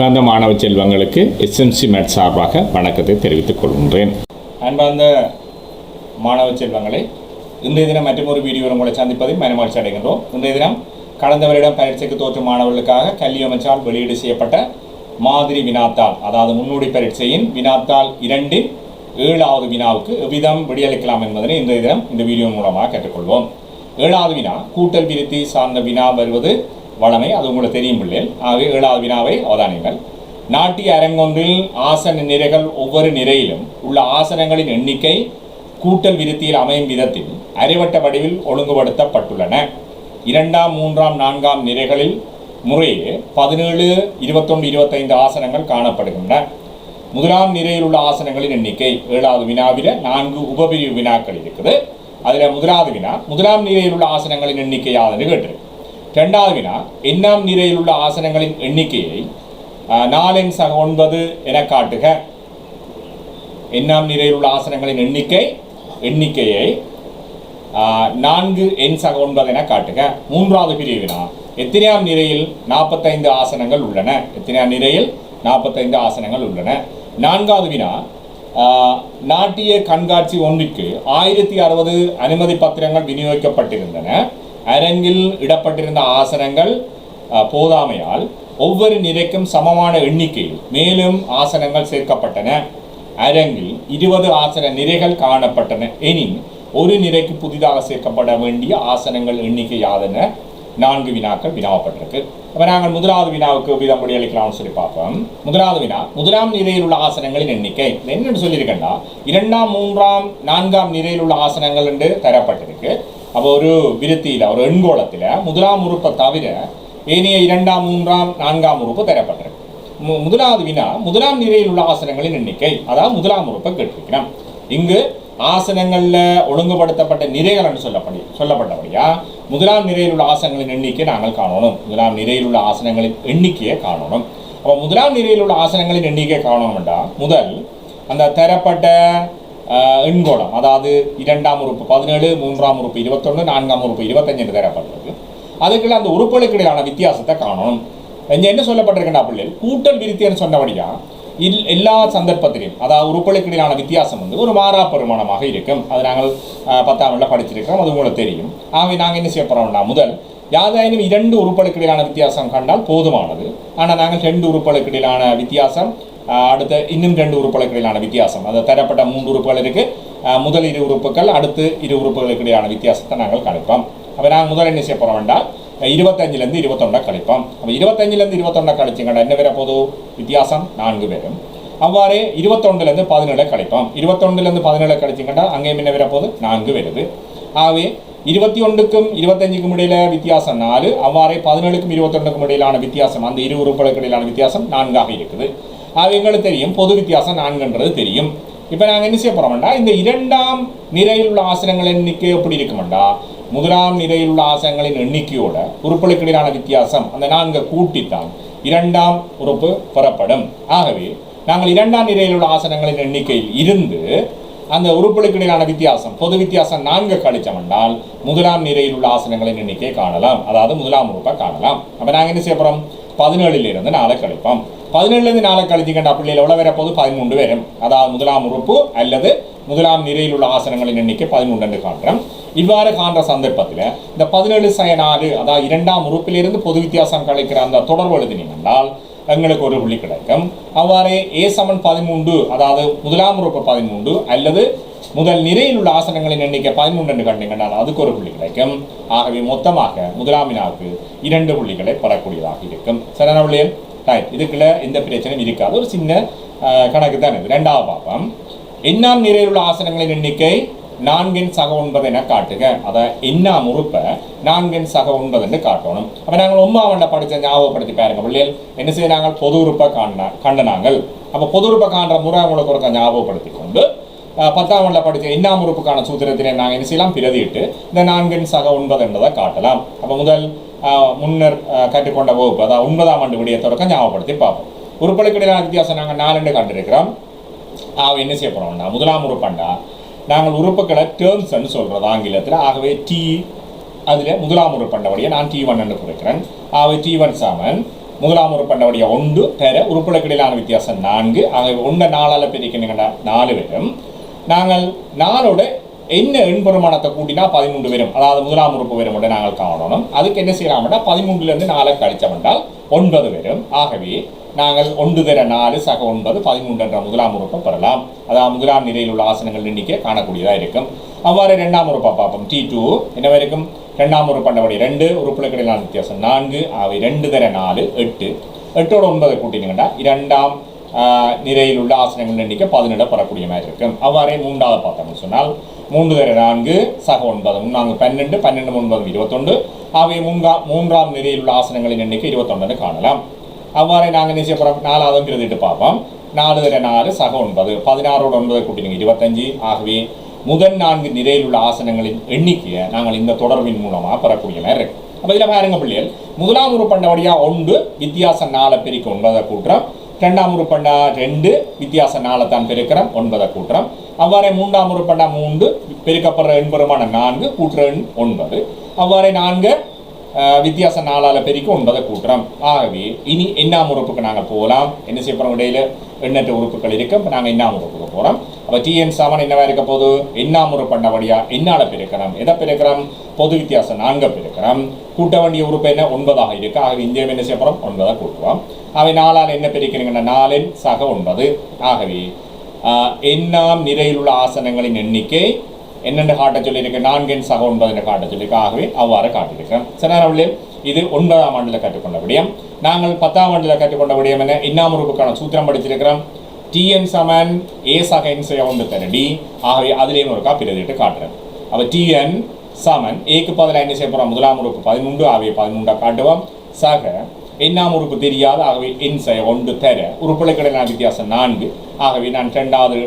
அன்பார்ந்த மாணவ செல்வங்களுக்கு எஸ்எம்சி மேட் சார்பாக வணக்கத்தை தெரிவித்துக் கொள்கின்றேன். அன்பார்ந்த மாணவ செல்வங்களை இன்றைய தினம் மற்றொரு வீடியோ உங்களை சந்திப்பதில் மனமகிழ்ச்சி அடைகின்றோம். இன்றைய தினம் கடந்த வருடம் பரீட்சைக்கு தோற்றும் மாணவர்களுக்காக கல்வி அமைச்சால் வெளியீடு செய்யப்பட்ட மாதிரி வினாத்தாள் அதாவது முன்னோடி பரீட்சையின் வினாத்தாள் இரண்டு ஏழாவது வினாவுக்கு எவ்விதம் விடியளிக்கலாம் என்பதனை இன்றைய தினம் இந்த வீடியோ மூலமாக கற்றுக்கொள்வோம் ஏழாவது வினா கூட்டல் விருத்தி சார்ந்த வினா வருவது வளமை அது உங்களுக்கு தெரியும் பிள்ளைகள் ஆகவே ஏழாவது வினாவை அவதானியங்கள். நாட்டிய அரங்கொன்றில் ஆசன நிறைகள் ஒவ்வொரு நிறையிலும் உள்ள ஆசனங்களின் எண்ணிக்கை கூட்டல் விருத்தியில் அமையும் விதத்தில் அரைவட்ட வடிவில் ஒழுங்குபடுத்தப்பட்டுள்ளன. இரண்டாம் மூன்றாம் நான்காம் நிறைகளில் முறையே பதினேழு இருபத்தொன்று இருபத்தைந்து ஆசனங்கள் காணப்படுகின்றன. முதலாம் நிறையில் உள்ள ஆசனங்களின் எண்ணிக்கை ஏழாவது வினாவில நான்கு உபபிரிவு வினாக்கள் இருக்குது. அதில் முதலாவது வினா முதலாம் நிறையில் உள்ள ஆசனங்களின் எண்ணிக்கை யாதுன்னு கேட்டிருக்கு. ரெண்டாவது வினா எண்ணாம் நிலையில் உள்ள ஆசனங்களின் எண்ணிக்கையை நாலின் சக ஒன்பது என காட்டுக. எண்ணாம் நிலையில் உள்ள ஆசனங்களின் எண்ணிக்கை எண்ணிக்கையை நான்கு எண் சக ஒன்பது என காட்டுக. மூன்றாவது பிரிவினா எத்தனையாம் நிலையில் நாற்பத்தைந்து ஆசனங்கள் உள்ளன. எத்தனையாம் நிலையில் நாற்பத்தைந்து ஆசனங்கள் உள்ளன. நான்காவது வினா நாட்டிய கண்காட்சி ஒன்றிற்கு ஆயிரத்தி அறுபது அனுமதி பத்திரங்கள் விநியோகிக்கப்பட்டிருந்தன. அரங்கில் இடப்பட்டிருந்த ஆசனங்கள் போதாமையால் ஒவ்வொரு நிறைக்கும் சமமான எண்ணிக்கையில் மேலும் ஆசனங்கள் சேர்க்கப்பட்டன. அரங்கில் இருபது ஆசன நிறைகள் காணப்பட்டன. எனின் ஒரு நிறைக்கு புதிதாக சேர்க்கப்பட வேண்டிய ஆசனங்கள் எண்ணிக்கை யாதென நான்கு வினாக்கள் வினாவப்பட்டிருக்கு. அப்ப நாங்கள் முதலாவது வினாவுக்கு விதம் அளிக்கலாம்னு சொல்லி பார்ப்போம். முதலாவது வினா முதலாம் நிலையில் உள்ள ஆசனங்களின் எண்ணிக்கை. இது என்னன்னு இரண்டாம் மூன்றாம் நான்காம் நிலையில் உள்ள ஆசனங்கள் என்று தரப்பட்டிருக்கு. அப்போ ஒரு விருத்தியில ஒரு எண்கோளத்தில் முதலாம் உறுப்பை தவிர ஏனைய இரண்டாம் மூன்றாம் நான்காம் உறுப்பு தரப்பட்டிருக்கு முதலாவது வினா முதலாம் நிலையில் உள்ள ஆசனங்களின் எண்ணிக்கை அதாவது முதலாம் உறுப்பை கேட்டிருக்கிறோம் இங்கு ஆசனங்களில் ஒழுங்குபடுத்தப்பட்ட நிறைகள் சொல்லப்படி சொல்லப்பட்டபடியா முதலாம் நிலையில் உள்ள ஆசனங்களின் எண்ணிக்கை நாங்கள் காணணும். முதலாம் நிலையில் உள்ள ஆசனங்களின் எண்ணிக்கையை காணணும். அப்போ முதலாம் நிலையில் உள்ள ஆசனங்களின் எண்ணிக்கையை காணணும்டா. முதல் அந்த தரப்பட்ட எண்கோணம் அதாவது இரண்டாம் உறுப்பு பதினேழு மூன்றாம் உறுப்பு இருபத்தொன்று நான்காம் உறுப்பு இருபத்தஞ்சு என்று தரப்பட்டிருக்கு அதுக்குள்ள அந்த உறுப்புகளுக்கு இடையிலான வித்தியாசத்தை காணணும். இங்க என்ன சொல்லப்பட்டிருக்கின்ற பிள்ளைகள் கூட்டல் விருத்தின்னு சொன்னபடியா இல் எல்லா சந்தர்ப்பத்திலையும் அதாவது உறுப்புகளுக்கு இடையிலான வித்தியாசம் வந்து ஒரு மாறா பெருமானமாக இருக்கும். அது நாங்கள் ஆஹ், பத்தாம் வகுப்புல படிச்சிருக்கிறோம். அது உங்களுக்கு தெரியும். ஆகவே நாங்கள் என்ன செய்ய போறோம்னா முதல் யாதாயினும் இரண்டு உறுப்புகளுக்கு இடையிலான வித்தியாசம் கண்டால் போதுமானது. ஆனால் நாங்கள் ரெண்டு உறுப்புகளுக்கு இடையிலான வித்தியாசம் அடுத்த இன்னும் ரெண்டு உறுப்புகளுக்கு இடையிலான வித்தியாசம் அது தரப்பட்ட மூன்று உறுப்புகள் இருக்கு ஆஹ், முதல் இரு உறுப்புகள் அடுத்து இரு உறுப்புகளுக்கு இடையிலான வித்தியாசத்தை நாங்கள் கணிப்போம் அப்போ நாங்கள் முதல் என்ன செய்ய போறோம் வேண்டாம் இருபத்தஞ்சிலேருந்து இருபத்தொண்டா கழிப்போம் அப்போ இருபத்தஞ்சிலேருந்து இருபத்தொண்டா கழிச்சிங்கடா என்ன வேற போதும் வித்தியாசம் நான்கு பேரும் அவ்வாறே இருபத்தொண்டுலேருந்து பதினேழு கழிப்போம் இருபத்தொண்டுலேருந்து பதினேழு கழிச்சிங்கடா அங்கேயும் என்ன வேற போது நான்கு வருது ஆகவே இருபத்தி ஒன்றுக்கும் இருபத்தஞ்சுக்கும் இடையில வித்தியாசம் நாலு அவ்வாறே பதினேழுக்கும் இருபத்தொன்றுக்கும் இடையிலான வித்தியாசம் அந்த இரு உறுப்புகளுக்கு இடையிலான வித்தியாசம் நான்காக இருக்குது அது எங்களுக்கு தெரியும் பொது வித்தியாசம் நான்குன்றது தெரியும். இப்போ நாங்கள் என்ன செய்ய போகிறோம்டா இந்த இரண்டாம் நிலையில் உள்ள ஆசனங்கள் எண்ணிக்கை எப்படி இருக்குமெண்டா? முதலாம் நிலையில் உள்ள ஆசனங்களின் எண்ணிக்கையோட உறுப்புகளுக்கிடையிலான வித்தியாசம் அந்த நான்கு கூட்டித்தான் இரண்டாம் உறுப்பு பெறப்படும். ஆகவே நாங்கள் இரண்டாம் நிலையில் உள்ள ஆசனங்களின் எண்ணிக்கையில் இருந்து அந்த உறுப்புகளுக்கிடையிலான வித்தியாசம் பொது வித்தியாசம் நான்கு கழிச்சமென்றால் முதலாம் நிலையில் உள்ள ஆசனங்களின் எண்ணிக்கையை காணலாம். அதாவது முதலாம் உறுப்பை காணலாம். அப்போ நாங்கள் என்ன செய்ய போகிறோம் பதினேழுல இருந்து நாளை கழிப்போம் பதினேழுலேருந்து நாளை கழிச்சிக்கின்ற பிள்ளைகள் எவ்வளோ வர போது பதிமூன்று வரும் அதாவது முதலாம் உறுப்பு அல்லது முதலாம் நிலையில் உள்ள ஆசனங்களின் எண்ணிக்கை பதிமூன்று என்று காண்றோம் இவ்வாறு காண்ற சந்தர்ப்பத்தில் இந்த பதினேழு சய நாலு அதாவது இரண்டாம் உறுப்பிலிருந்து பொது வித்தியாசம் கழிக்கிற அந்த தொடர்பு எழுதினீங்கன்றால் எங்களுக்கு ஒரு புள்ளி கிடைக்கும். அவ்வாறே ஏ சமன் பதிமூன்று அதாவது முதலாம் உறுப்பு பதிமூன்று அல்லது முதல் நிலையில் உள்ள ஆசனங்களின் எண்ணிக்கை பதிமூன்று என்று கண்டீங்கன்னால் அதுக்கு ஒரு புள்ளி கிடைக்கும். ஆகவே மொத்தமாக முதலாமினாவுக்கு இரண்டு புள்ளிகளை பெறக்கூடியதாக இருக்கும். சரியான பிள்ளைகள் ரைட் இதுக்குள்ள எந்த பிரச்சனையும் இருக்காது. ஒரு சின்ன கணக்கு தான் இது. ரெண்டாவது பார்ப்போம் எண்ணாம் நிறையில் உள்ள ஆசனங்களின் எண்ணிக்கை நான்கின் சக ஒன்பது என காட்டுக. அதை இன்னா முறுப்பை நான்கின் சக ஒன்பது என்று காட்டணும். அப்போ நாங்கள் ஒம்மாவண்ட படித்த ஞாபகப்படுத்தி பாருங்க பிள்ளைகள். என்ன செய்ய நாங்கள்? பொது உறுப்பை காண கண்டனாங்கள் அப்போ பொது உறுப்பை காண்ற முறை உங்களுக்கு ஒருக்க ஞாபகப்படுத்தி கொண்டு பத்தாம் வண்டில் படித்த எண்ணாம் உறுப்புக்கான சூத்திரத்திலே நாங்கள் என்ன செய்யலாம்? பிரதியிட்டு இந்த நான்கின் சக ஒன்பது என்பதை காட்டலாம். அப்போ முதல் முன்னர் கற்றுக்கொண்ட வகுப்பு அதாவது ஒன்பதாம் ஆண்டு விடியத்தொடக்க ஞாபகப்படுத்தி பார்ப்போம். உறுப்புகளுக்கு இடையிலான வித்தியாசம் நாங்கள் நாலு கண்டிருக்கிறோம் அவன் என்ன செய்ய போகிறோம்னா முதலாம் உறுப்பண்டா நாங்கள் உறுப்புகளை டேர்ம்ஸ்ன்னு சொல்கிறது ஆங்கிலத்தில். ஆகவே டி அதில் முதலாம் உறுப்பண்டபடியே நான் டி ஒன் என்று குறிக்கிறேன். ஆகவே டி ஒன் சாமன் முதலாம் உறுப்பண்டவுடைய ஒன்று பெற உறுப்புகளுக்கிடையிலான வித்தியாசம் நான்கு. ஆகவே ஒன்று நாளால் பிரிக்கணுங்கிற நாலு பேரும் நாங்கள் நாளோட என்ன எண்பெருமானத்தை கூட்டினா பதிமூன்று பேரும் அதாவது முதலாம் உறுப்பு வரும் நாங்கள் காணணும். அதுக்கு என்ன செய்யலாம்னா பதிமூன்றுலேருந்து நாளை கழிச்சமென்றால் ஒன்பது பேரும் ஆகவே நாங்கள் ஒன்று தர நாலு சக ஒன்பது பதிமூன்று என்ற முதலாம் உறுப்பை பெறலாம். அதாவது முதலாம் நிலையில் உள்ள ஆசனங்கள் எண்ணிக்கை காணக்கூடியதாக இருக்கும். அவ்வாறு இரண்டாம் உறுப்பை பார்ப்போம். டி டூ என்ன வரைக்கும் ரெண்டாம் உறுப்பண்டபடி ரெண்டு உறுப்புகளுக்கு வித்தியாசம் நான்கு அவை ரெண்டு தர நாலு எட்டு. எட்டோட ஒன்பதை கூட்டினீங்கன்னா இரண்டாம் ஆஹ், நிலையில் உள்ள ஆசனங்கள் எண்ணிக்கை பதினெட பெறக்கூடிய மாதிரி இருக்கும். அவ்வாறே மூன்றாவது பார்த்தோம்னு சொன்னால் மூன்று தர நான்கு சக ஒன்பது நான்கு பன்னெண்டு பன்னெண்டு ஒன்பது இருபத்தொன்று. அவை மூன்றா மூன்றாம் நிலையில் உள்ள ஆசனங்களின் எண்ணிக்கை இருபத்தொன்னு காணலாம். அவ்வாறே நாங்கள் என்ன செய்ய போகிறோம் நாலாவது பிரதிட்டு பார்ப்போம். நாலு தர நாலு சக ஒன்பது. பதினாறோட ஒன்பதை கூட்டினீங்க இருபத்தஞ்சு. ஆகவே முதல் நான்கு நிலையில் உள்ள ஆசனங்களின் எண்ணிக்கையை நாங்கள் இந்த தொடர்பின் மூலமாக பெறக்கூடிய மாதிரி இருக்கு. அப்போ இதில் பாருங்க பிள்ளைகள். முதலாம் உறுப்பண்டபடியா ஒன்று வித்தியாசம் நாலை பெருக்கி ஒன்பதை கூட்டுறோம். ரெண்டாம் உறுப்பண்டா ரெண்டு வித்தியாசம் நாலை தான் பெருக்கிறோம் ஒன்பதை கூட்டுறோம். அவ்வாறே மூன்றாம் உறுப்பண்டா மூன்று பெருக்கப்படுற எண்பெருமான நான்கு கூட்டுற எண் ஒன்பது. அவ்வாறே நான்கு வித்தியாச வித்தியாசம் பெருக்கி ஒன்பதை கூட்டுறோம் ஆகவே இனி எண்ணாம் உறுப்புக்கு நாங்கள் போகலாம் என்ன செய்யப்படுறோம் இடையில் இடையில எண்ணற்ற உறுப்புகள் இருக்கு இப்போ நாங்கள் எண்ணாம் உறுப்புக்கு போகிறோம் அப்போ டிஎன் சவன் என்னவா இருக்க போது எண்ணாம் உறுப்பண்டபடியா எண்ணால பெருக்கிறோம் எதை பெருக்கிறோம் பொது வித்தியாசம் நான்கு பெருக்கிறோம் கூட்ட வேண்டிய உறுப்பு என்ன ஒன்பதாக இருக்கு ஆகவே இந்தியாவை என்ன செய்யப்படுறோம் ஒன்பதாக ஒன்பதை கூட்டுவோம் அவை நாலால் என்ன பெருக்கிறீங்கன்னா நாலின் சக ஒன்பது ஆகவே எண்ணாம் நிறையில் உள்ள ஆசனங்களின் எண்ணிக்கை என்னென்ன காட்ட சொல்லியிருக்கு? நான்கின் சக ஒன்பது என்று காட்ட சொல்லியிருக்கு. ஆகவே அவ்வாறு காட்டியிருக்கிறேன் சரி இது ஒன்பதாம் ஆண்டில் கற்றுக்கொண்ட விடயம். நாங்கள் பத்தாம் ஆண்டில் கற்றுக்கொண்ட விடயம் என்ன? இன்னாம் உறுப்புக்கான சூத்திரம் படிச்சிருக்கிறோம் டிஎன் சமன் ஏ சக என் செய்ய ஒன்று தரடி ஆகவே அதுலேயும் ஒருக்கா பிரதிட்டு காட்டுறேன். அப்போ டிஎன் சமன் ஏக்கு பதில் என்ன செய்ய போகிறோம் முதலாம் உறுப்பு பதிமூன்று ஆகவே பதிமூன்றா காட்டுவோம். சக என்னாம் உறுப்பு தெரியாது. ஆகவே என் செய்ய ஒன்று தர. உறுப்புகளுக்கிடையிலான வித்தியாசம் நான்கு. ஆகவே நான் ரெண்டாவது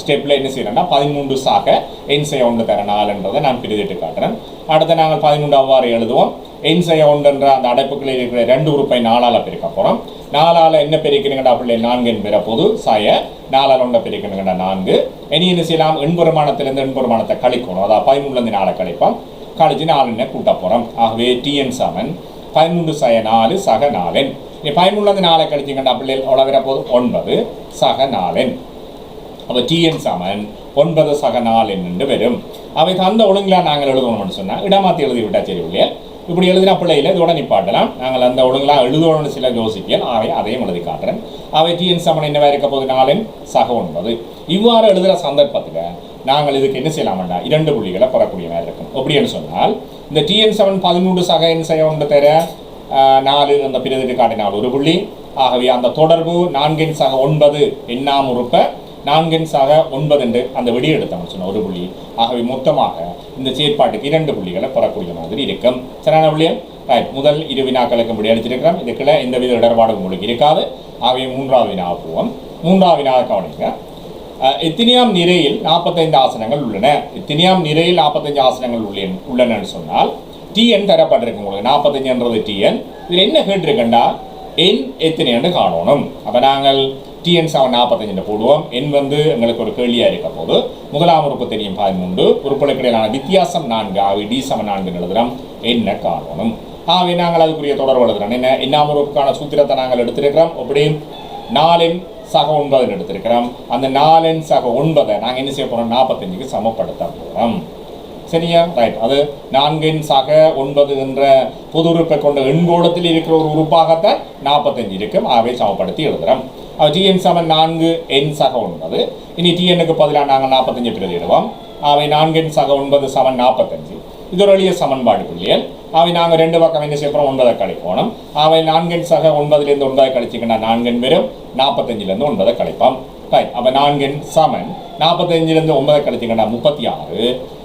ஸ்டெப்பில் என்ன செய்யறேன்னா பதிமூன்று சாக என் செய்ய ஒன்று தர நாலுன்றதை நான் பிரிதிட்டு காட்டுறேன். அடுத்து நாங்கள் பதிமூன்று அவ்வாறு எழுதுவோம். என் செய்ய ஒன்றுன்ற அந்த அடைப்புகளில் இருக்கிற ரெண்டு உறுப்பை நாலால் பிரிக்க போகிறோம் நாலால் என்ன பிரிக்கிறீங்கடா பிள்ளை நான்கின் பிற பொது சாய நாலால் ஒன்றை பிரிக்கணுங்கடா நான்கு. இனி என்ன செய்யலாம்? எண்பெருமானத்திலிருந்து எண்பெருமானத்தை கழிக்கணும். அதாவது பதிமூணுலேருந்து நாளை கழிப்போம். கழிச்சு நாலு என்ன கூட்ட போகிறோம் ஆகவே டிஎன் சமன். பதிமூன்று சய நாலு சக நாலன் நீ பதிமூணுலேருந்து நாளை கழிச்சிங்கடா பிள்ளைகள் எவ்வளோ போது ஒன்பது சக நாலன் அப்போ டிஎன் சமன் ஒன்பது சக நாள் என்று வரும் அவை தந்த ஒழுங்கா நாங்கள் எழுதணும்னு சொன்னால் இடமாற்றி எழுதி விட்டா சரி இல்லையா இப்படி எழுதின பிள்ளையில இதோட நிப்பாட்டலாம். நாங்கள் அந்த ஒழுங்கெலாம் எழுதணும்னு சில யோசிக்கல் அவை அதையும் எழுதி காட்டுறேன். அவை டிஎன் சமன் என்னவா இருக்க போது நாளின் சக ஒன்பது. இவ்வாறு எழுதுகிற சந்தர்ப்பத்தில் நாங்கள் இதுக்கு என்ன செய்யலாம்டா? இரண்டு புள்ளிகளை பெறக்கூடிய மாதிரி இருக்கும். எப்படின்னு சொன்னால் இந்த டிஎன் செவன் பதிமூன்று சக என் செய்ய ஒன்று தர நாலு அந்த பிரிவுக்கு காட்டினால் ஒரு புள்ளி. ஆகவே அந்த தொடர்பு நான்கின் சக ஒன்பது எண்ணாம் உறுப்பை நான்கின் ஒன்பது என்று அந்த வெடி எடுத்தாங்க சொன்ன ஒரு புள்ளி. ஆகவே மொத்தமாக இந்த செயற்பாட்டுக்கு இரண்டு புள்ளிகளை பெறக்கூடிய மாதிரி இருக்கும். சரியான புள்ளியம் ரைட் முதல் இரு வினாக்களுக்கு முடி அடிச்சிருக்கிறோம் இதுக்குள்ள எந்த வித இடர்பாடும் உங்களுக்கு இருக்காது. ஆகவே மூன்றாவது வினா போவோம். மூன்றாவது வினா கவனிங்க. எத்தினியாம் எத்தனையாம் நிறையில் நாற்பத்தைந்து ஆசனங்கள் உள்ளன. எத்தினியாம் நிறையில் நாற்பத்தஞ்சு ஆசனங்கள் உள்ள உள்ளனன்னு சொன்னால் டிஎன் தரப்பட்டிருக்கு உங்களுக்கு. நாற்பத்தஞ்சுன்றது டிஎன் இதில் என்ன கேட்டிருக்கண்டா? என் எத்தனைன்னு காணணும். அப்போ நாங்கள் டிஎன் செவன் நாற்பத்தஞ்சில் போடுவோம் எண் வந்து எங்களுக்கு ஒரு கேள்வியாக இருக்க போது முதலாம் உறுப்பு தெரியும் பதிமூன்று உறுப்புகளுக்கிடையிலான வித்தியாசம் நான்கு. ஆகவே டி செவன் நான்கு எழுதுகிறோம் என்ன காரணம்? ஆகவே நாங்கள் அதுக்குரிய தொடர்பு எழுதுகிறோம் என்ன? எண்ணாம் உறுப்புக்கான சூத்திரத்தை நாங்கள் எடுத்திருக்கிறோம். அப்படி நாலின் சக ஒன்பதுன்னு எடுத்திருக்கிறோம். அந்த நாலின் சக ஒன்பதை நாங்கள் என்ன செய்ய போகிறோம் நாற்பத்தஞ்சுக்கு சமப்படுத்த போகிறோம் சரியா ரைட் அது நான்கின் சக ஒன்பது என்ற பொது உறுப்பை கொண்ட எண்கோளத்தில் இருக்கிற ஒரு உறுப்பாகத்தான் நாற்பத்தஞ்சு இருக்கும். ஆகவே சமப்படுத்தி எழுதுகிறோம் டிஎன் சமன் நான்கு எண் சக ஒன்பது. இனி டிஎன்னுக்கு பதிலாக நாங்கள் நாற்பத்தஞ்சு பிரதியிடுவோம் அவை நான்கின் சக ஒன்பது சமன் நாற்பத்தஞ்சு இது ஒரு எளிய சமன்பாடு புள்ளியல் அவை நாங்கள் ரெண்டு பக்கம் என்ன செய்யப்போம் ஒன்பதை கழிப்போம். அவை நான்கின் சக ஒன்பதுலேருந்து ஒன்பதை கழிச்சிங்கன்னா நான்கின் வெறும் நாற்பத்தஞ்சிலேருந்து ஒன்பதை கழிப்போம். ரைட் அப்போ நான்கின் சமன் நாற்பத்தஞ்சிலேருந்து ஒன்பதை கழிச்சிங்கன்னா முப்பத்தி ஆறு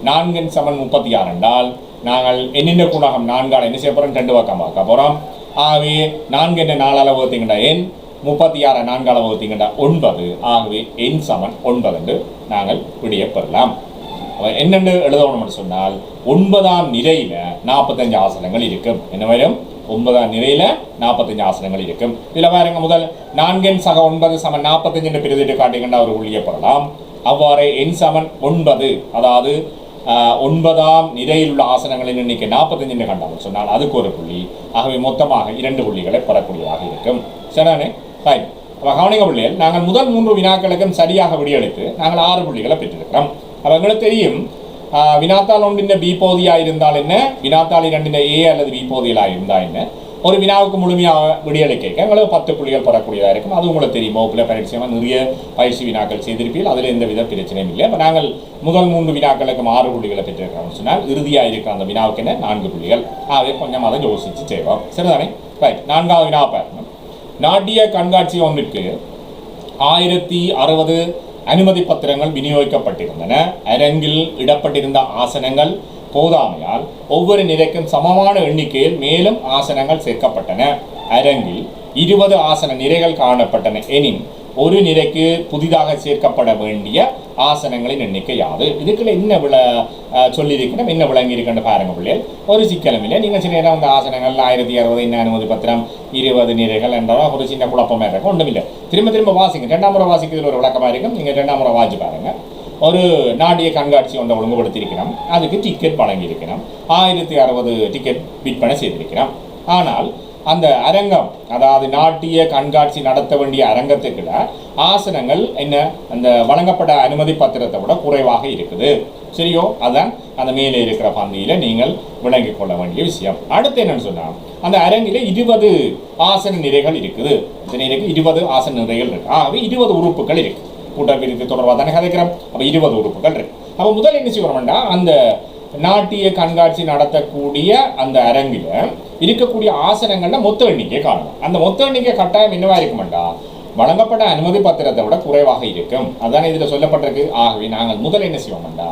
நான்கின் சமன் முப்பத்தி ஆறு என்றால் நாங்கள் என்னென்ன குணகம் நான்கால் என்ன செய்ய போகிறோம் ரெண்டு பக்கம் பார்க்க போகிறோம் ஆகவே நான்கு என்ன நாலால் வகுத்தீங்கன்னா எண்? முப்பத்தி ஆறு நான்கால் வகுத்தீங்கன்னா ஒன்பது. ஆகவே எண் சமன் ஒன்பது என்று நாங்கள் விடிய பெறலாம். அப்ப என்னென்னு எழுதணும்னு சொன்னால் ஒன்பதாம் நிலையில நாற்பத்தஞ்சு ஆசனங்கள் இருக்கும். என்ன வரும்? ஒன்பதாம் நிலையில நாற்பத்தஞ்சு ஆசனங்கள் இருக்கும். இதில் பாருங்க முதல் நான்கெண் சக ஒன்பது சமன் நாற்பத்தஞ்சு என்று பிரிதிட்டு காட்டிக்கின்ற ஒரு உள்ளிய பெறலாம் அவ்வாறே எண் சமன் ஒன்பது அதாவது ஒன்பதாம் நிலையில் உள்ள ஆசனங்களின் எண்ணிக்கை நாற்பத்தஞ்சுன்னு கண்டாமல் சொன்னால் அதுக்கு ஒரு புள்ளி. ஆகவே மொத்தமாக இரண்டு புள்ளிகளை பெறக்கூடியதாக இருக்கும். சரிதானே? ரைட் அப்போ கவனிக்க பிள்ளைகள் நாங்கள் முதல் மூன்று வினாக்களுக்கும் சரியாக விடியளித்து நாங்கள் ஆறு புள்ளிகளை பெற்றிருக்கிறோம். அப்போ எங்களுக்கு தெரியும் வினாத்தாள் ஒன்றின் பி பகுதியாக இருந்தால் என்ன? வினாத்தாள் இரண்டின் ஏ அல்லது பி பகுதிகளாக இருந்தால் என்ன? ஒரு வினாவுக்கு முழுமையாக விடியலை கேட்க எங்களுக்கு பத்து புள்ளிகள் பெறக்கூடியதாக இருக்கும்? அது உங்களுக்கு தெரியும்? வகுப்பில் பரிச்சயமாக நிறைய பயிற்சி வினாக்கள் செய்திருப்பீர்கள். அதில் எந்த வித பிரச்சனையும் இல்லை. அப்போ நாங்கள் முதல் மூன்று வினாக்களுக்கு ஆறு புள்ளிகளை பெற்றிருக்கிறோம்னு சொன்னால் இறுதியாக இருக்கிற அந்த வினாவுக்கு என்ன? நான்கு புள்ளிகள். ஆகவே கொஞ்சம் அதை யோசித்து செய்வோம். சரிதானே? ரைட் நான்காவது வினா பாருங்கள் நாட்டிய கண்காட்சி ஒன்றிற்கு ஆயிரத்தி அறுபது அனுமதி பத்திரங்கள் விநியோகிக்கப்பட்டிருந்தன. அரங்கில் இடப்பட்டிருந்த ஆசனங்கள் போதாமையால் ஒவ்வொரு நிலைக்கும் சமமான எண்ணிக்கையில் மேலும் ஆசனங்கள் சேர்க்கப்பட்டன. அரங்கில் இருபது ஆசன நிறைகள் காணப்பட்டன. எனின் ஒரு நிலைக்கு புதிதாக சேர்க்கப்பட வேண்டிய ஆசனங்களின் எண்ணிக்கை யாது? இதுக்குள்ள என்ன விள சொல்லியிருக்கணும்? என்ன விளங்கி இருக்குன்னு பாருங்க பிள்ளைகள் ஒரு சிக்கலும் இல்லை. நீங்கள் சில நேரம் அந்த ஆசனங்கள் ஆயிரத்தி அறுபது இன்னும் அனுமதி பத்திரம்? இருபது நிலைகள் என்றால் ஒரு சின்ன குழப்பமாக இருக்கும். ஒன்றும் இல்லை திரும்ப திரும்ப வாசிங்க. ரெண்டாம் முறை வாசிக்கிறதுல ஒரு விளக்கமாக இருக்கும். நீங்கள் ரெண்டாம் முறை வாசி பாருங்க. ஒரு நாட்டிய கண்காட்சி ஒன்றை ஒழுங்குபடுத்தியிருக்கிறோம் அதுக்கு டிக்கெட் வழங்கியிருக்கிறோம் ஆயிரத்தி அறுபது டிக்கெட் விற்பனை செய்திருக்கிறோம். ஆனால் அந்த அரங்கம் அதாவது நாட்டிய கண்காட்சி நடத்த வேண்டிய அரங்கத்துக்குள்ள ஆசனங்கள் என்ன? அந்த வழங்கப்பட்ட அனுமதி பத்திரத்தை விட குறைவாக இருக்குது. சரியோ? அதான் அந்த மேலே இருக்கிற பந்தியில் நீங்கள் விளங்கிக் கொள்ள வேண்டிய விஷயம். அடுத்து என்னன்னு சொன்னா அந்த அரங்கில இருபது ஆசன நிறைகள் இருக்குது. இந்த நிறைக்கு இருபது ஆசன நிறைகள் இருக்கு. ஆகவே இருபது உறுப்புகள் இருக்கு. கூட்டப்பிரித்து தொடர்பாக தானே கதைக்கிறோம். அப்போ இருபது உறுப்புகள் இருக்கு. அப்போ முதல் என்ன செய்யணும்னா அந்த நாட்டிய கண்காட்சி நடத்தக்கூடிய அந்த அரங்கில் இருக்கக்கூடிய ஆசனங்கள்ல மொத்த எண்ணிக்கை காணும் அந்த மொத்த எண்ணிக்கை கட்டாயம் என்னவா இருக்குமெண்டா? வழங்கப்பட்ட அனுமதி பத்திரத்தை விட குறைவாக இருக்கும். அதான் இதுல சொல்லப்பட்டிருக்கு. ஆகவே நாங்கள் முதல் என்ன செய்வோம்டா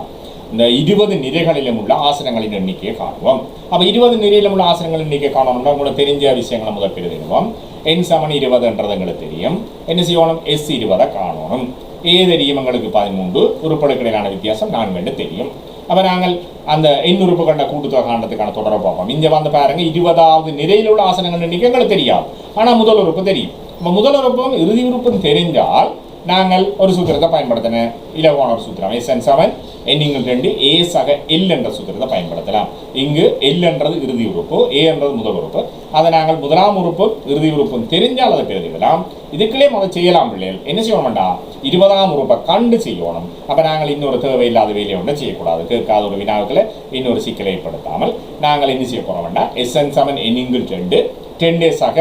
இந்த இருபது நிறைகளிலும் உள்ள ஆசனங்களின் எண்ணிக்கையை காணுவோம். அப்ப இருபது நிறையிலும் உள்ள ஆசனங்களின் எண்ணிக்கை காணணும்னா உங்களுக்கு தெரிஞ்ச விஷயங்களை முதல் பெருதிடுவோம் என் சமன் இருபதுன்றது எங்களுக்கு தெரியும். என்ன செய்யணும் எஸ் இருபதை காணணும் ஏ தெரியும் எங்களுக்கு பதிமூன்று. உறுப்புகளுக்கிடையிலான வித்தியாசம் நான்கு தெரியும். அப்போ நாங்கள் அந்த எண்ணுறுப்பு கண்ட கூட்டுத்தொகை காணத்துக்கான தொடரை பார்ப்போம். இங்கே வந்து பாருங்க இருபதாவது நிலையில் உள்ள ஆசனங்கள் எண்ணிக்கை எங்களுக்கு தெரியாது. ஆனால் முதல் உறுப்பு தெரியும். இப்போ முதல் உறுப்பும் இறுதி உறுப்பும் தெரிஞ்சால் நாங்கள் ஒரு சூத்திரத்தை பயன்படுத்தினேன் இலவான ஒரு சூத்திரம். எஸ் என் செவன் எண்ணிங்கள் ரெண்டு ஏ சக எல் என்ற சூத்திரத்தை பயன்படுத்தலாம். இங்கு எல் என்றது இறுதி உறுப்பு ஏ என்றது முதல் உறுப்பு அதை நாங்கள் முதலாம் உறுப்பும் இறுதி உறுப்பும் தெரிஞ்சால் அதை பெருதிவிடலாம் இதுக்குள்ளே அதை செய்யலாம் பிள்ளைகள். என்ன செய்யணும்டா? இருபதாம் உறுப்பை கண்டு செய்யணும். அப்போ நாங்கள் இன்னொரு தேவையில்லாத வேலையை ஒன்று செய்யக்கூடாது. கேட்காத ஒரு வினாவுக்குள்ள இன்னொரு சிக்கலை ஏற்படுத்தாமல் நாங்கள் என்ன செய்ய போறோம்னா எஸ் என் செவன் எண்ணிங்கள் ரெண்டு டென் டேஸாக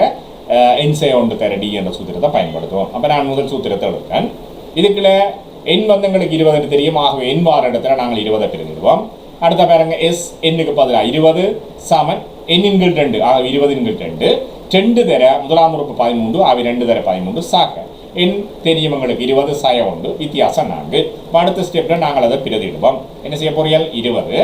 என்சே ஒன்று தர டி என்ற சூத்திரத்தை பயன்படுத்துவோம். அப்போ நான் முதல் சூத்திரத்தை எடுத்தேன் இதுக்குள்ள எண் வந்து எங்களுக்கு இருபது தெரியும். ஆகவே எண் வார இடத்துல நாங்கள் இருபதை பெருகிடுவோம் அடுத்த பாருங்க எஸ் எண்ணுக்கு பதிலாக இருபது சமன் எண்ணின்கள் ரெண்டு ஆக இருபது எண்கள் ரெண்டு. ரெண்டு தர முதலாம் உறுப்பு பதிமூன்று அவை ரெண்டு தர பதிமூன்று சாக்க. என் தெரியும் எங்களுக்கு இருபது சய உண்டு வித்தியாசம் நான்கு. அடுத்த ஸ்டெப்பில் நாங்கள் அதை பிரதிடுவோம் என்ன செய்ய போறீர்கள்? இருபது.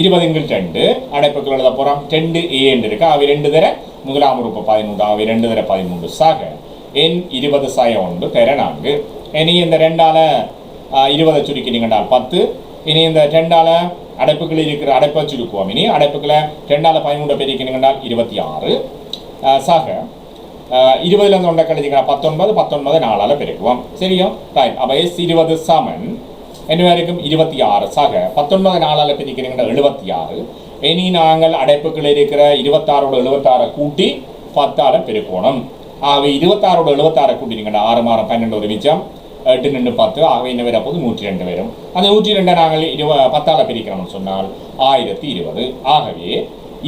இருபதுங்கள் ரெண்டு. அடைப்புகள் எழுத போகிறோம் ரெண்டு ஏ இருக்கு. அவை ரெண்டு தர முதலாம் உறுப்பு பதிமூன்று அவை ரெண்டு தர பதிமூன்று சாக என் இருபது சாய ஒன்று தர நான்கு. இனி இந்த ரெண்டால இருபதை சுருக்கினீங்கன்றால் பத்து. இனி இந்த ரெண்டால அடைப்புகள் இருக்கிற அடைப்பை சுருக்குவோம். இனி அடைப்புகளை ரெண்டால பதிமூன்று பெருக்கினீங்கன்றால் இருபத்தி ஆறு. சக ஆஹ், இருபதுலேருந்து ஒன்றை கழிச்சிங்கன்னா பத்தொன்பது பத்தொன்பது நாலால் பெருக்குவோம் சரியா ரைட் அப்போ எஸ் இருபது சமன் என்ன வரைக்கும் இருபத்தி ஆறு சக பத்தொன்பது நாளால் பிரிக்கிறீங்கன்னா எழுபத்தி ஆறு இனி நாங்கள் அடைப்புகள் இருக்கிற இருபத்தாறோட எழுபத்தாறை கூட்டி பத்தால் பெருக்கணும் ஆகவே இருபத்தாறோட எழுபத்தாறை கூட்டினீங்கன்னா ஆறு மாதம் பன்னெண்டு ஒரு மிச்சம் எட்டு ரெண்டு பத்து ஆகவே என்ன வர போது நூற்றி ரெண்டு வரும் அந்த நூற்றி ரெண்டை நாங்கள் இருவ பத்தால் பிரிக்கிறோம்னு சொன்னால் ஆயிரத்தி இருபது ஆகவே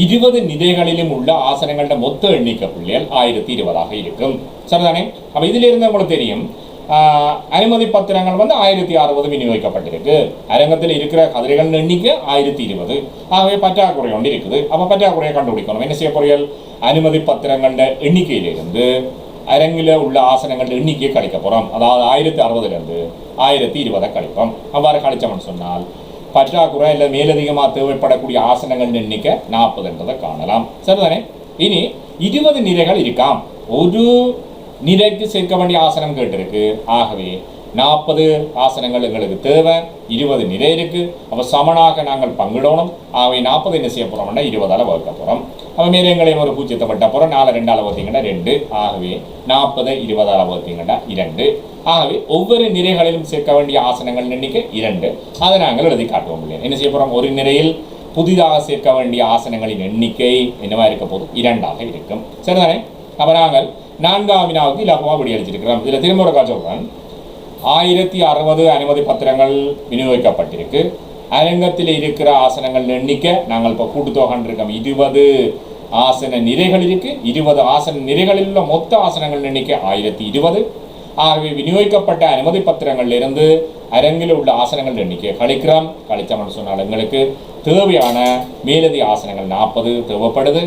இருபது நிலைகளிலும் உள்ள ஆசனங்களோட மொத்த எண்ணிக்கை பிள்ளைகள் ஆயிரத்தி இருபதாக இருக்கும் சரிதானே அப்ப இதுல இருந்து உங்களுக்கு தெரியும் ஆஹ், அனுமதி பத்திரங்கள் வந்து ஆயிரத்தி அறுபது விநியோகிக்கப்பட்டிருக்கு அரங்கத்தில் இருக்கிற கதிரைகள் எண்ணிக்கை ஆயிரத்தி இருபது ஆகவே பற்றாக்குறை ஒன்று இருக்குது அப்ப பற்றாக்குறையை கண்டுபிடிக்கணும் என்ன செய்ய போறீர்கள் அனுமதி பத்திரங்களோட எண்ணிக்கையிலிருந்து அரங்கில் உள்ள ஆசனங்கள் எண்ணிக்கையை கழிக்க போறோம் அதாவது ஆயிரத்தி அறுபதுலேருந்து ஆயிரத்தி இருபதை கழிப்போம் அவ்வாறு கழிச்சோம்னு சொன்னால் பற்றாக்குறை இல்லை மேலதிகமாக தேவைப்படக்கூடிய ஆசனங்கள் எண்ணிக்கை நாற்பதுன்றதை காணலாம். சரிதானே? இனி இருபது நிலைகள் இருக்காம். ஒரு நிலைக்கு சேர்க்க வேண்டிய ஆசனம் கேட்டிருக்கு. ஆகவே நாற்பது ஆசனங்கள் எங்களுக்கு தேவை. இருபது நிலை இருக்கு. அப்போ சமனாக நாங்கள் பங்கிடணும். ஆகவே நாற்பது என்ன செய்ய போகிறோம்னா இருபதால் வகுக்க போகிறோம் அப்போ மீதங்களையும் ஒரு பூஜ்ஜியத்தை பட்ட நாலு ரெண்டால் பார்த்தீங்கன்னா ரெண்டு. ஆகவே நாற்பது இருபதால் பார்த்தீங்கன்னா இரண்டு. ஆகவே ஒவ்வொரு நிறைகளிலும் சேர்க்க வேண்டிய ஆசனங்கள் எண்ணிக்கை இரண்டு. அதை நாங்கள் எழுதி காட்டுவோம் இல்லையா என்ன செய்ய போகிறோம் ஒரு நிறையில் புதிதாக சேர்க்க வேண்டிய ஆசனங்களின் எண்ணிக்கை என்னவா இருக்க போது இரண்டாக இருக்கும். சரிதானே? அப்போ நாங்கள் நான்காம் வினாவுக்கு இலகுவா விடியளிச்சிருக்கிறோம் இதில் திரும்ப ஒரு சொல்கிறேன் ஆயிரத்தி அறுபது அனுமதி பத்திரங்கள் விநியோகிக்கப்பட்டிருக்கு. அரங்கத்தில் இருக்கிற ஆசனங்கள் எண்ணிக்கை நாங்கள் இப்போ கூட்டுத்தொகை இருக்கோம். இருபது. ஆசன நிறைகள் இருக்கு. இருபது ஆசன நிறைகளில் உள்ள மொத்த ஆசனங்கள் எண்ணிக்கை ஆயிரத்தி இருபது. ஆகவே விநியோகிக்கப்பட்ட அனுமதி பத்திரங்களிலிருந்து அரங்கில் உள்ள ஆசனங்கள் எண்ணிக்கை கழிக்கிறோம் கழிச்சோம்னு சொன்னால் எங்களுக்கு தேவையான மேலதி ஆசனங்கள் நாற்பது தேவைப்படுது.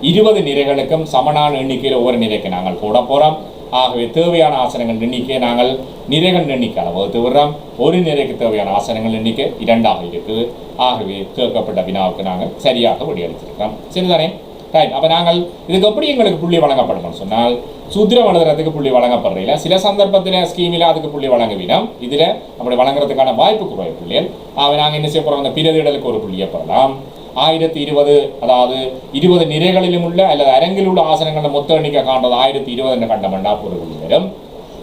இருபது நிறைகளுக்கும் சமனான எண்ணிக்கையில் ஒவ்வொரு நிறைக்கு நாங்கள் போட போகிறோம் ஆகவே தேவையான ஆசனங்கள் எண்ணிக்கையை நாங்கள் நிறைகள் எண்ணிக்கை வகுத்து விடுறோம் ஒரு நிறைக்கு தேவையான ஆசனங்கள் எண்ணிக்கை இரண்டாக இருக்குது ஆகவே கேட்கப்பட்ட வினாவுக்கு நாங்கள் சரியாக விடியளித்திருக்கிறோம் சரிதானே? ரைட் அப்போ நாங்கள் இதுக்கு எப்படி எங்களுக்கு புள்ளி வழங்கப்படணும்னு சொன்னால் சூத்திரம் வளர்கிறதுக்கு புள்ளி வழங்கப்படுறதில்ல சில சந்தர்ப்பத்தில் ஸ்கீமில் அதுக்கு புள்ளி வழங்குவினோம் இதில் அப்படி வழங்குறதுக்கான வாய்ப்பு குறைவு புள்ளிகள் அவன் நாங்கள் என்ன செய்ய போகிறோம் அந்த பிரதிடலுக்கு ஒரு புள்ளியை பெறலாம். ஆயிரத்தி இருபது அதாவது இருபது நிறைகளிலும் உள்ள அல்லது அரங்கில் உள்ள ஆசனங்களில் மொத்த எண்ணிக்கை காண்றது ஆயிரத்தி இருபது என்று கண்டமண்டா ஒரு புள்ளி வரும்.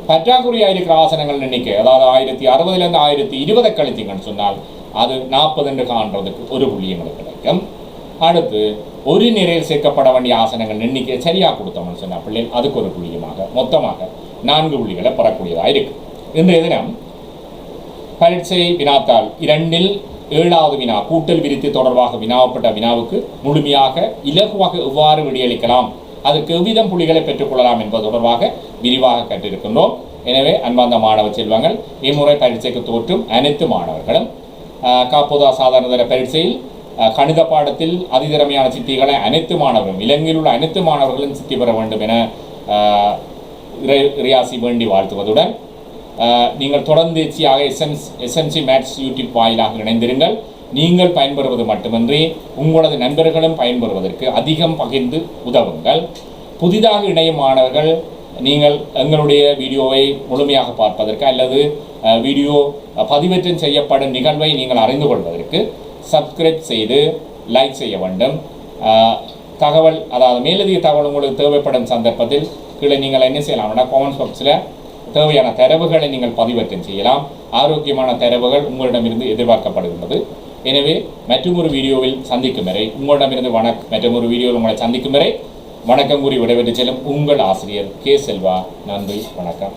பற்றாக்குறையாக இருக்கிற ஆசனங்கள் எண்ணிக்கை அதாவது ஆயிரத்தி அறுபதுலேருந்து ஆயிரத்தி இருபதை கழித்தீங்கன்னு சொன்னால் அது நாற்பது என்று காண்றதுக்கு ஒரு புள்ளி எங்களுக்கு கிடைக்கும். அடுத்து ஒரு நிறையில் சேர்க்கப்பட வேண்டிய ஆசனங்கள் எண்ணிக்கை சரியாக கொடுத்தோம்னு சொன்னால் பிள்ளைகள் அதுக்கு ஒரு புள்ளியமாக மொத்தமாக நான்கு புள்ளிகளை பெறக்கூடியதாக இருக்கு. இன்றைய தினம் பரீட்சை வினாத்தாள் இரண்டில் ஏழாவது வினா கூட்டல் விருத்தி தொடர்பாக வினாவப்பட்ட வினாவுக்கு முழுமையாக இலகுவாக எவ்வாறு விடியளிக்கலாம்? அதற்கு எவ்விதம் புள்ளிகளை பெற்றுக்கொள்ளலாம் என்பது தொடர்பாக விரிவாக கற்றிருக்கின்றோம் எனவே அன்பாந்த மாணவ செல்வங்கள் இம்முறை பரீட்சைக்கு தோற்றும் அனைத்து மாணவர்களும் காப்போதா சாதாரண தர பரீட்சையில் கணித பாடத்தில் அதிதிறமையான சித்திகளை அனைத்து மாணவர்களும் இலங்கையில் உள்ள அனைத்து மாணவர்களும் சித்தி பெற வேண்டும் என ரியாசி வேண்டி வாழ்த்துவதுடன் நீங்கள் தொடர்ந்து எச்சியாக எஸ்என்ஸ் எஸ்என்சி மேத்ஸ் யூடியூப் வாயிலாக இணைந்திருங்கள். நீங்கள் பயன்பெறுவது மட்டுமின்றி உங்களது நண்பர்களும் பயன்பெறுவதற்கு அதிகம் பகிர்ந்து உதவுங்கள். புதிதாக இணையும் மாணவர்கள் நீங்கள் எங்களுடைய வீடியோவை முழுமையாக பார்ப்பதற்கு அல்லது வீடியோ பதிவேற்றம் செய்யப்படும் நிகழ்வை நீங்கள் அறிந்து கொள்வதற்கு சப்ஸ்கிரைப் செய்து லைக் செய்ய வேண்டும். தகவல் அதாவது மேலதிக தகவல் உங்களுக்கு தேவைப்படும் சந்தர்ப்பத்தில் கீழே நீங்கள் என்ன செய்யலாம்னா காமெண்ட்ஸ் பாக்ஸில் தேவையான தரவுகளை நீங்கள் பதிவேற்றம் செய்யலாம். ஆரோக்கியமான தரவுகள் உங்களிடமிருந்து எதிர்பார்க்கப்படுகின்றது. எனவே மற்றொரு வீடியோவில் சந்திக்கும் வரை உங்களிடமிருந்து வணக் மற்றொரு வீடியோவில் உங்களை சந்திக்கும் வரை வணக்கம் கூறி விடைபெற்று செல்லும் உங்கள் ஆசிரியர் கே செல்வா. நன்றி வணக்கம்.